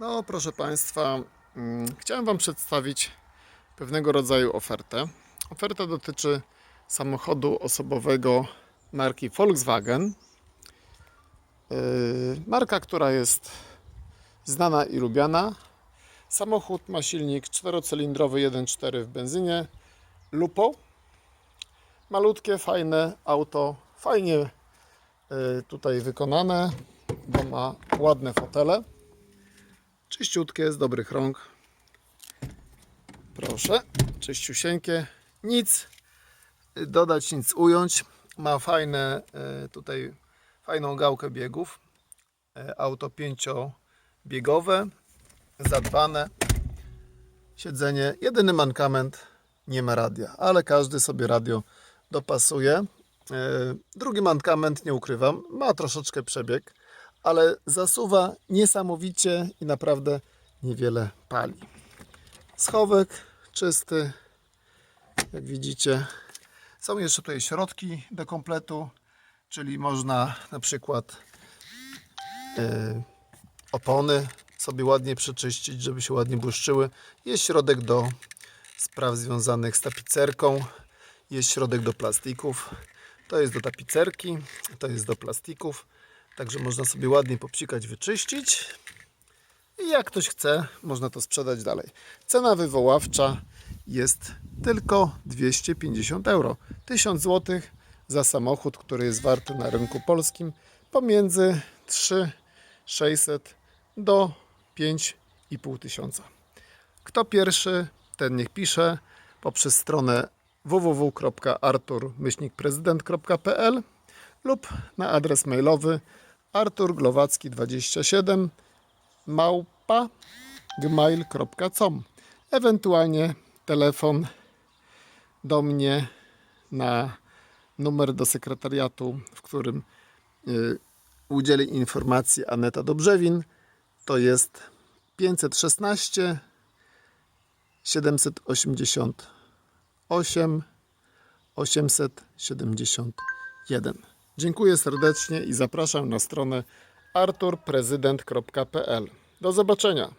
No, proszę Państwa, mm, chciałem Wam przedstawić pewnego rodzaju ofertę. Oferta dotyczy samochodu osobowego marki Volkswagen. Yy, Marka, która jest znana i lubiana. Samochód ma silnik czterocylindrowy 1.4 w benzynie Lupo. Malutkie, fajne auto, fajnie yy, tutaj wykonane, bo ma ładne fotele. Czyściutkie, z dobrych rąk. Proszę, czyściusieńkie. Nic y, dodać, nic ująć. Ma fajne y, tutaj fajną gałkę biegów. Y, Auto pięciobiegowe, zadbane. Siedzenie. Jedyny mankament nie ma radia, ale każdy sobie radio dopasuje. Drugi mankament, nie ukrywam, ma troszeczkę przebieg, ale zasuwa niesamowicie i naprawdę niewiele pali. Schowek czysty, jak widzicie. Są jeszcze tutaj środki do kompletu, czyli można na przykład e, opony sobie ładnie przeczyścić, żeby się ładnie błyszczyły. Jest środek do spraw związanych z tapicerką, jest środek do plastików. To jest do tapicerki, to jest do plastików. Także można sobie ładnie popsikać, wyczyścić. I jak ktoś chce, można to sprzedać dalej. Cena wywoławcza jest tylko 250 euro. 1000 zł za samochód, który jest warty na rynku polskim pomiędzy 3600 do 5500 tysiąca. Kto pierwszy, ten niech pisze poprzez stronę www.artur-prezydent.pl lub na adres mailowy arturglowacki27 małpa gmail.com ewentualnie telefon do mnie na numer do sekretariatu, w którym y, udzieli informacji Aneta Dobrzewin to jest 516 788 871. Dziękuję serdecznie i zapraszam na stronę arturprezydent.pl. Do zobaczenia.